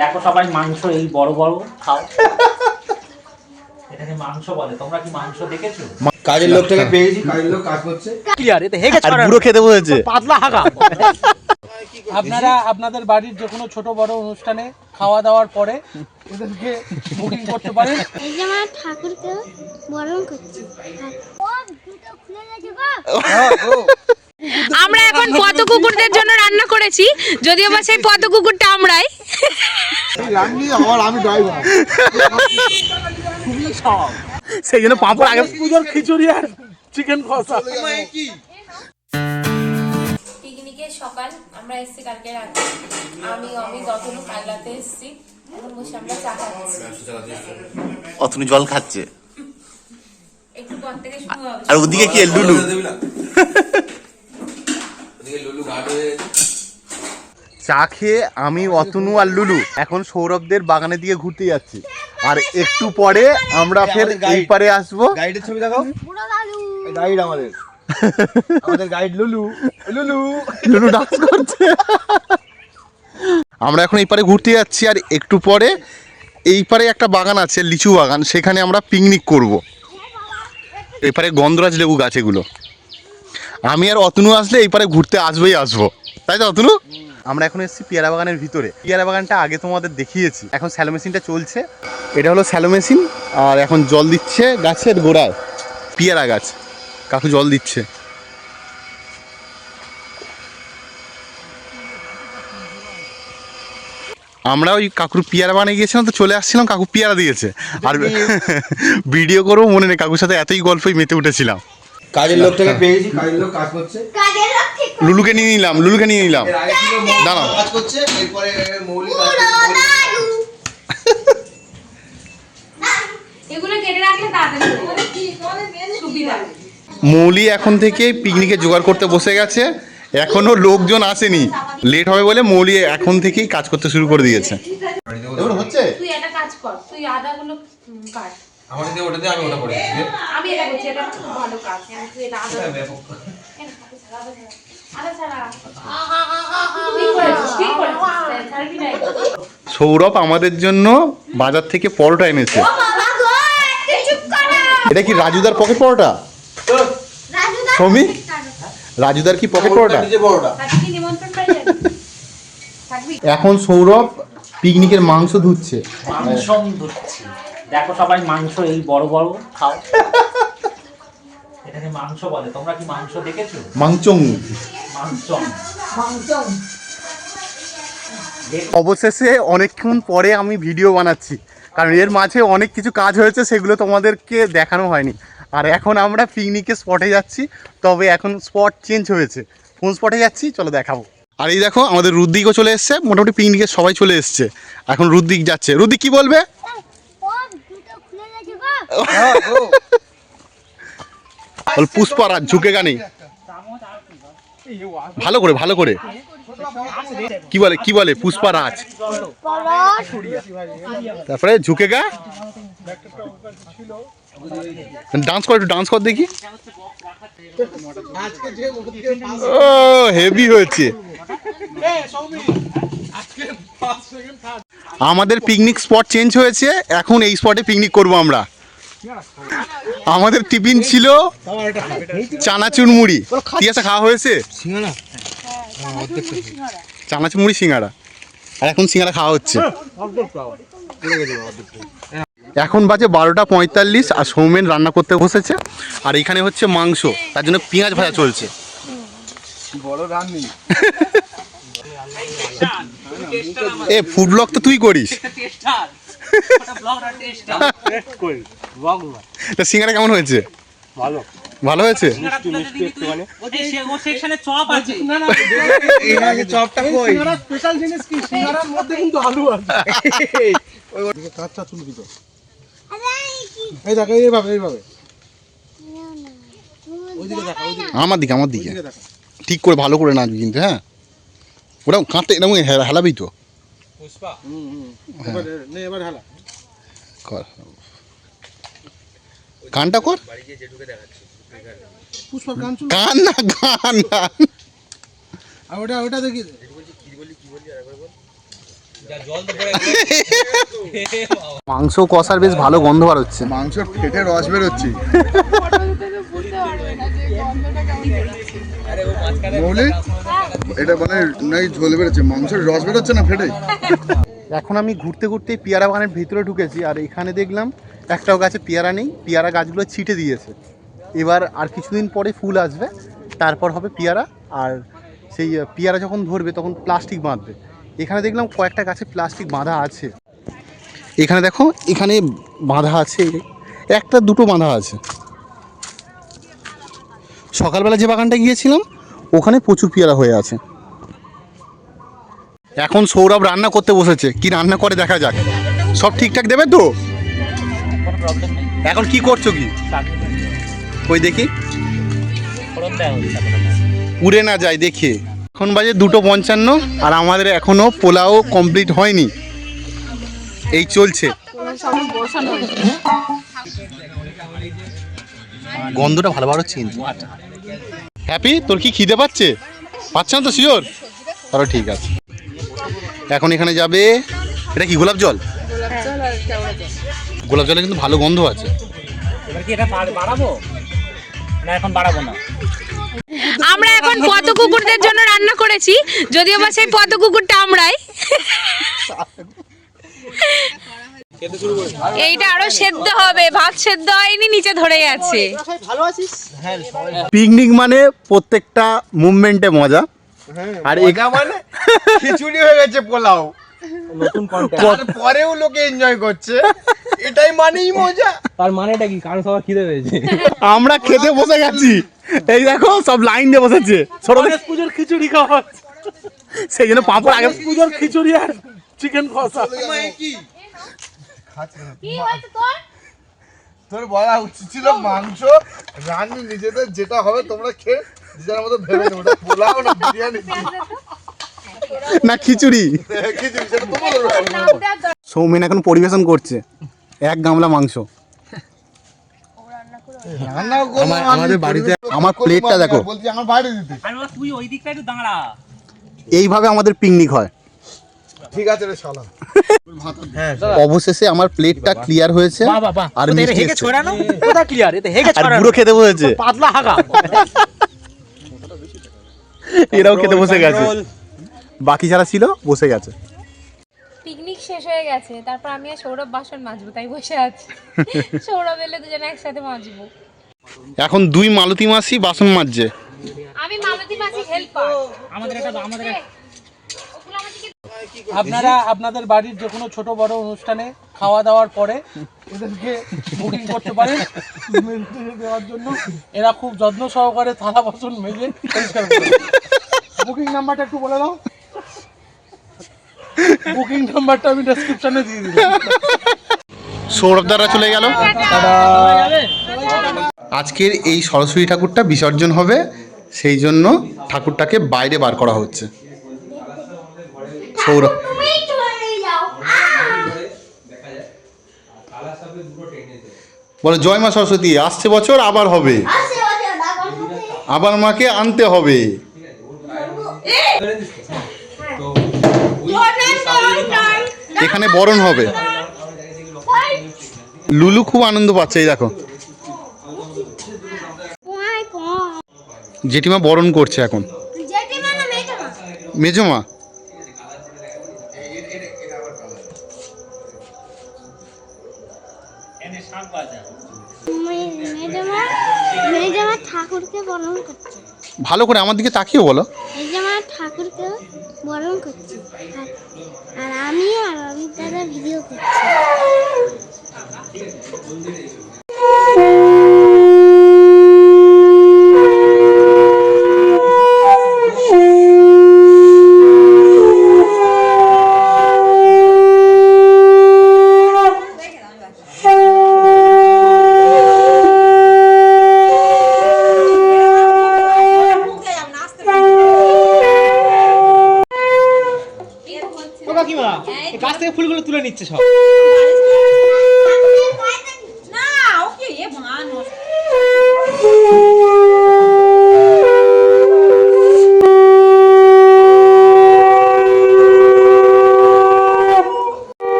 দেখো সবাই মাংস এই বড় বড় খাও। এটাকে মাংস বলে। তোমরা কি মাংস দেখেছ? কাজের লোকটাকে পেয়েছি কাজের লোক কাজ করছে। ক্লিয়ার এতে হেগে আর বুড়ো খেতে বসেছে। পাতলা হাগা আপনারা আপনাদের বাড়ির যে কোনো ছোট বড় অনুষ্ঠানে খাওয়া দাওয়ার পরে এদেরকে বুকিং করতে পারেন। এই যে আমার ঠাকুরকে বরণ করছি। ও দুটো খুলে গেছে গো। আমরা এখন পদ কুকুরদের জন্য রান্না করেছি যদিও বা সেই পদ কুকুরটা আমরাই। সেই জন্য পাঁপড় আগে পুজোর খিচুড়ি আর চিকেন কষা। পিকনিকের সকাল আমরা এসেছি কালকে রাতে। আমি অমি গতনু কাল রাতে এসেছি। এখন বসে আমরা চা খাচ্ছি। অতনু জল খাচ্ছে। একটু পর থেকে শুরু হবে। আর ওদিকে কি লুলু? চা খেয়ে আমি অতনু আর লুলু এখন সৌরভদের বাগানের দিকে ঘুরতে যাচ্ছি। আর একটু পরে আমরা ফের এই পারে আসব। গাইডের ছবি দাদু গাইড আমাদের। আমাদের গাইড লুলু। লুলু। লুলু ডান্স করছে। আমরা এখন এই পারে ঘুরতে যাচ্ছি আর একটু পরে এই পারে একটা বাগান আছে লিচু বাগান। সেখানে আমরা পিকনিক করব। এপারে গন্ধরাজ লেবু গাছ এগুলো। আমি আর অতনু আসলে এই পারে ঘুরতে আসবোই আসব। তাই তো অতনু? আমরা এখন এসেছি পেয়ারা বাগানের ভিতরে। পেয়ারা বাগানটা আগে তোমাদের দেখিয়েছি। এখন স্যালো মেশিনটা চলছে। এটা হলো স্যালো মেশিন আর এখন জল দিচ্ছে গাছের গোড়ায়। পেয়ারা গাছ কাকু জল দিচ্ছে। আমরা ওই কাকুর পিয়ারা বানিয়ে গিয়েছিলাম তো চলে আসছিলাম কাকু পিয়ারা দিয়েছে। আর ভিডিও করব মনে নেই কাকুর সাথে এতই গল্পই মেতে উঠেছিলাম। কাজের লোকটাকে পেয়েছি কাজের লোক কাজ করছে। কাজের লোক ঠিক লুলুকে নিয়ে নিলাম লুলুকে নিয়ে নিলাম। দাঁড়াও। কাজ করছে এরপরে মৌলিক কাজ করছে। এগুলো কেটে রাখলে তাড়াতাড়ি। সুবিধা। মৌলি এখন থেকে পিকনিকে জোগাড় করতে বসে গেছে। এখনও লোকজন আসেনি। লেট হবে বলে মৌলি এখন থেকেই কাজ করতে শুরু করে দিয়েছে। হচ্ছে? তুই একটা কাজ কর তুই আদাগুলো কাট। আমার দিকে ওটা দিয়ে আমি ওটা করে দিচ্ছি আমি এটা করছি এটা খুব ভালো কাজ। তুই এটা। সৌরভ আমাদের জন্য বাজার থেকে পরোটা এনেছে। ও বাবা গো একটু চুপ করো। এটা কি রাজুদার পকেট পরোটা? সৌমিক রাজুদার কি পকেট পরোটা? এখন সৌরভ পিকনিকের মাংস ধুচ্ছে। দেখো সবাই মাংস এই বড় বড় খাও। এটাকে মাংস বলে। তোমরা কি মাংস দেখেছ? মাংচং। মাংস অবশেষে অনেকক্ষণ পরে আমি ভিডিও বানাচ্ছি। কারণ এর মাঝে অনেক কিছু কাজ হয়েছে সেগুলো তোমাদেরকে দেখানো হয়নি। আর এখন আমরা পিকনিকের স্পটে যাচ্ছি তবে এখন স্পট চেঞ্জ হয়েছে। কোন স্পটে যাচ্ছি চলো দেখাবো। আর এই দেখো আমাদের রুদ্দিকও চলে এসছে। মোটামুটি পিকনিকে সবাই চলে এসছে। এখন রুদ্দিক যাচ্ছে। রুদ্দিক কি বলবে ও দুটো খুলে গেছে গো বল পুষ্পারাজ ঝুঁকে গানি। ভালো করে ভালো করে। কি বলে কি বলে পুষ্পারাজ তারপরে ঝুঁকে গা? ডান্স কর, একটু ডান্স কর দেখি। ও হেভি হয়েছে। আমাদের পিকনিক স্পট চেঞ্জ হয়েছে, এখন এই স্পটে পিকনিক করব আমরা। আমাদের টিফিন ছিল চানাচুর মুড়ি তিয়াসা খাওয়া হয়েছে? চানাচুর মুড়ি সিঙ্গারা। আর এখন সিঙ্গারা খাওয়া হচ্ছে। এখন বাজে বারোটা পঁয়তাল্লিশ আর সৌমেন রান্না করতে বসেছে। আর এখানে হচ্ছে মাংস। তার জন্য পেঁয়াজ ভাজা চলছে। এ ফুড ব্লগ তো তুই করিস। তা সিঙ্গারা কেমন হয়েছে? ভালো। ভালো হয়েছে? না না এই আগে চপটা কই সিঙ্গারা স্পেশাল জিনিস কি সিঙ্গারার মধ্যে কিন্তু আলু আছে কাঁচা চুলকি তো এই দেখো এইভাবে এইভাবে ওইদিকে দেখা ওইদিকে আমার দিকে আমার দিকে। ঠিক করে ভালো করে নাচবি কিন্তু হ্যাঁ? ওরা কাঁদতে এরকম হেলাবি তো। হুম হুম। নে এবার হালা। কর। গানটা কর। পুষ্পার গান চুল। গান না গান গান আর ওটা ওটা দেখি মাংস কষার বেশ ভালো গন্ধ বার হচ্ছে। মাংস ফেটে রস বেরোচ্ছে। মৌলিক এটা মানে ঝোল বেরোচ্ছে, মাংসের রস বেরোচ্ছে না ফেটে? এখন আমি ঘুরতে ঘুরতে পেয়ারা বাগানের ভিতরে ঢুকেছি, আর এখানে দেখলাম একটাও গাছে পেয়ারা নেই, পেয়ারা গাছগুলো ছিটে দিয়েছে। এবার আর কিছুদিন পরে ফুল আসবে, তারপর হবে পেয়ারা, আর সেই পেয়ারা যখন ধরবে তখন প্লাস্টিক বাঁধবে। এখানে দেখলাম কয়েকটা গাছে প্লাস্টিক বাঁধা আছে। এখানে দেখো, এখানে বাঁধা আছে, একটা দুটো বাঁধা আছে। সকালবেলা যে বাগানটা গিয়েছিলাম ওখানে প্রচুর পেয়ারা হয়ে আছে। এখন সৌরভ রান্না করতে বসেছে। কি রান্না করে দেখা যাক। সব ঠিকঠাক দেবে তো? এখন কি করছ কি? ওই দেখি। উড়ে না যায় দেখি। এখন বাজে দুটো পঞ্চান্ন আর আমাদের এখনও পোলাও কমপ্লিট হয়নি। এই চলছে। গন্ধটা ভালো ভালো আচ্ছা হ্যাপি তোর কি খিদে পাচ্ছে? পাচ্ছে না তো শিওর তাহলে ঠিক আছে। এখন এখানে যাবে এটা কি গোলাপ জল? গোলাপ জলে কিন্তু ভালো গন্ধ আছে। এবার কি এটা বাড়- বাড়াবো? না এখন বাড়াবো না। আমরা এখন পদ কুকুরদের জন্য রান্না করেছি যদিও বা সেই পদ কুকুরটা আমরাই। এইটা আরও সেদ্ধ হবে ভাত সেদ্ধ হয়নি নিচে ধরে আছে। পিকনিক মানে প্রত্যেকটা মুভমেন্টে মজা। আর মজা মানে খিচুড়ি হয়ে গেছে পোলাও। নতুন কন্টেন্ট পরেও লোকে এনজয় করছে। এটাই মানেই মজা। তার মানেটা কি? কারণ সবার খিদে পেয়েছে। আমরা খেতে বসে গেছি। এই দেখো সব লাইন দিয়ে বসেছে। ছোট পুজোর খিচুড়ি খাওয়া সেই জন্য পাঁপড় আগে পুজোর খিচুড়ি আর চিকেন কষা। কি? হয়েছে তোর? তোর বলা উচিত ছিল মাংস রান্নি নিজেদের যেটা হবে তোমরা খেয়ে নিজের মতো ভেবে নেব। ওটা পোলাও না বিরিয়ানি? না খিচুড়ি। খিচুড়ি সেটা সৌমেন এখন পরিবেশন করছে। এক গামলা মাংস। আমার- আমাদের বাড়িতে আমার প্লেটটা দেখো। বলছি আমার বাইরে দিতে। তুই ওই দিকটা একটু দাঁড়া। এইভাবে আমাদের পিকনিক হয়। ঠিক আছে রে শালা। অবশেষে আমার প্লেটটা ক্লিয়ার হয়েছে আর মিষ্টি হেগে ছড়ানো কোথা ক্লিয়ার এতে হেগে আর ছড়ানো বুড়ো খেতে বসেছে। পাতলা হাগা। এরাও খেতে বসে গেছে। বাকি যারা ছিল বসে গেছে। পিকনিক শেষ হয়ে গেছে। তারপর আমি আর সৌরভ বাসন মাজবো তাই বসে আছি। সৌরভ এলে দুজনে একসাথে মাজবো। এখন দুই মালতী মাসি বাসন মাজছে। আমি মালতী মাসি হেল্পার আমাদের একটা আমাদের আপনারা আপনাদের বাড়ির যে কোনো ছোট বড় অনুষ্ঠানে খাওয়া দাওয়ার পরে এদেরকে বুকিং করতে পারেন দেওয়ার জন্য। এরা খুব যত্ন সহকারে থালা বাসন মেজে পরিষ্কার করে বুকিং নাম্বারটা একটু বলে দাও। বুকিং নাম্বারটা আমি ডেসক্রিপশনে দিয়ে দিলাম। সৌরভ দ্বারা চলে গেল। আজকের এই সরস্বতী ঠাকুরটা বিসর্জন হবে সেই জন্য ঠাকুরটাকে বাইরে বার করা হচ্ছে। সৌরভ বলে জয় মা সরস্বতী আসছে বছর আবার হবে। আবার মাকে আনতে হবে। এখানে বরণ হবে। লুলু খুব আনন্দ পাচ্ছে এই দেখো। জেঠিমা বরণ করছে এখন। মেজমা? ঠাকুরকে বরণ করছে। ভালো করে আমার দিকে তাকিয়ে বলো। মেজমা ঠাকুরকে বরণ করছে। আর- আর আমি আর আমি দাদা ভিডিও করছি। গাছ থেকে ফুলগুলো তুলে নিচ্ছে সব।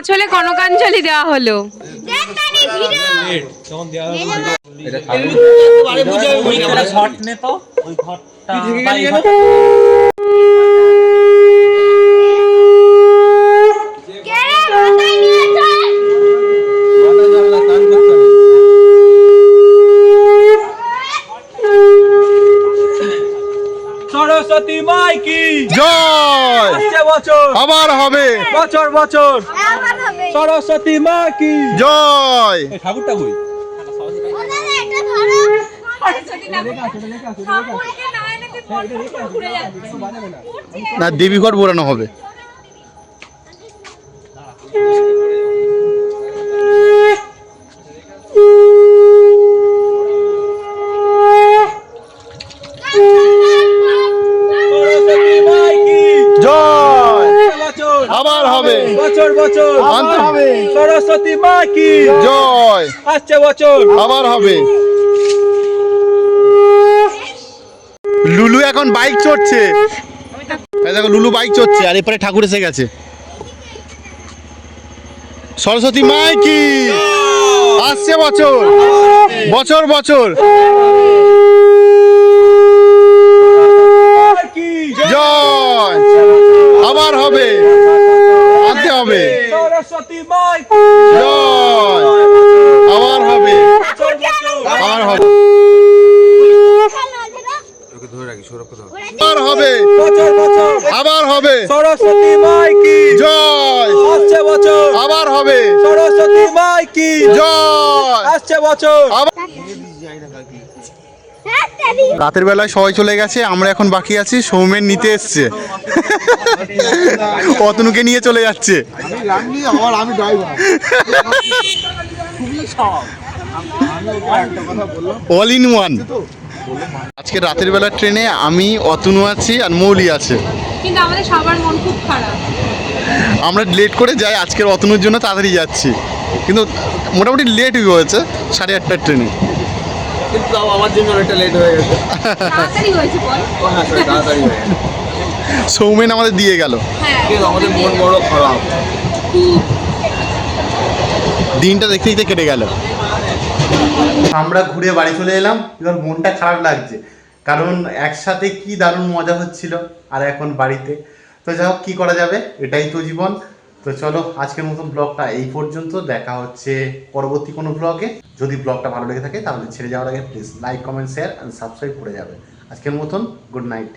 আঁচলে কনকাঞ্জলি দেওয়া হলো। ওইটা ঘট নে তো ওই ঘরটা বা এই ঘর- সরস্বতী মাই কি? জয়! বছর। আবার হবে। বছর বছর। সরস্বতী মা কি? জয়! ঠাকুরটা কই? না দেবীঘর বোরানো হবে সরস্বতী মাই কি জয় বছর আবার হবে বছর। সরস্বতী মা কি? জয়। আসছে বছর। আবার হবে। লুলু এখন বাইক চড়ছে। দেখো লুলু বাইক চড়ছে আর এরপরে ঠাকুর এসে গেছে। সরস্বতী মাই কি? আসছে বছর। বছর বছর। জয়। আবার হবে। আনতে হবে। সরস্বতী মাই। জয় আবার হবে। আবার হবে। আবার হবে। বছর বছর। আবার হবে। সরস্বতী মাই কি? জয়। আসছে বছর। আবার হবে। সরস্বতী মাই কি? জয়। আসছে বছর। আবার রাতের বেলায় সবাই চলে গেছে আমরা এখন বাকি আছি সৌমেন নিতে এসছে। অতনুকে নিয়ে চলে যাচ্ছে। অল ইন ওয়ান আজকে রাতের বেলার ট্রেনে আমি অতনু আছি আর মৌলি আছে। কিন্তু আমাদের সবার মন খুব খারাপ। আমরা লেট করে যাই আজকের অতনুর জন্য তাড়াতাড়ি যাচ্ছি। কিন্তু মোটামুটি লেট হয়েছে সাড়ে আটটার ট্রেনে। কিন্তু তাও আমার জন্য অনেকটা লেট হয়ে গেছে। তাড়াতাড়ি হয়েছে বল। ও হ্যাঁ sorry, তাড়াতাড়ি হয়ে গেছে। সৌমেন আমাদের দিয়ে গেল। হ্যাঁ কিন্তু আমাদের মন বড় খারাপ। দিনটা দেখতে দেখতে কেটে গেল। আমরা ঘুরে বাড়ি চলে এলাম এবার মনটা খারাপ লাগছে। কারণ একসাথে কি দারুণ মজা হচ্ছিল আর এখন বাড়িতে। তো যাই হোক কী করা যাবে? এটাই তো জীবন। তো চলো আজকের মতন ব্লগটা এই পর্যন্ত। দেখা হচ্ছে পরবর্তী কোনো ব্লগে। যদি ব্লগটা ভালো লেগে থাকে তাহলে ছেড়ে যাওয়ার আগে please like comment share and subscribe করে যাবে। আজকের মতন গুড নাইট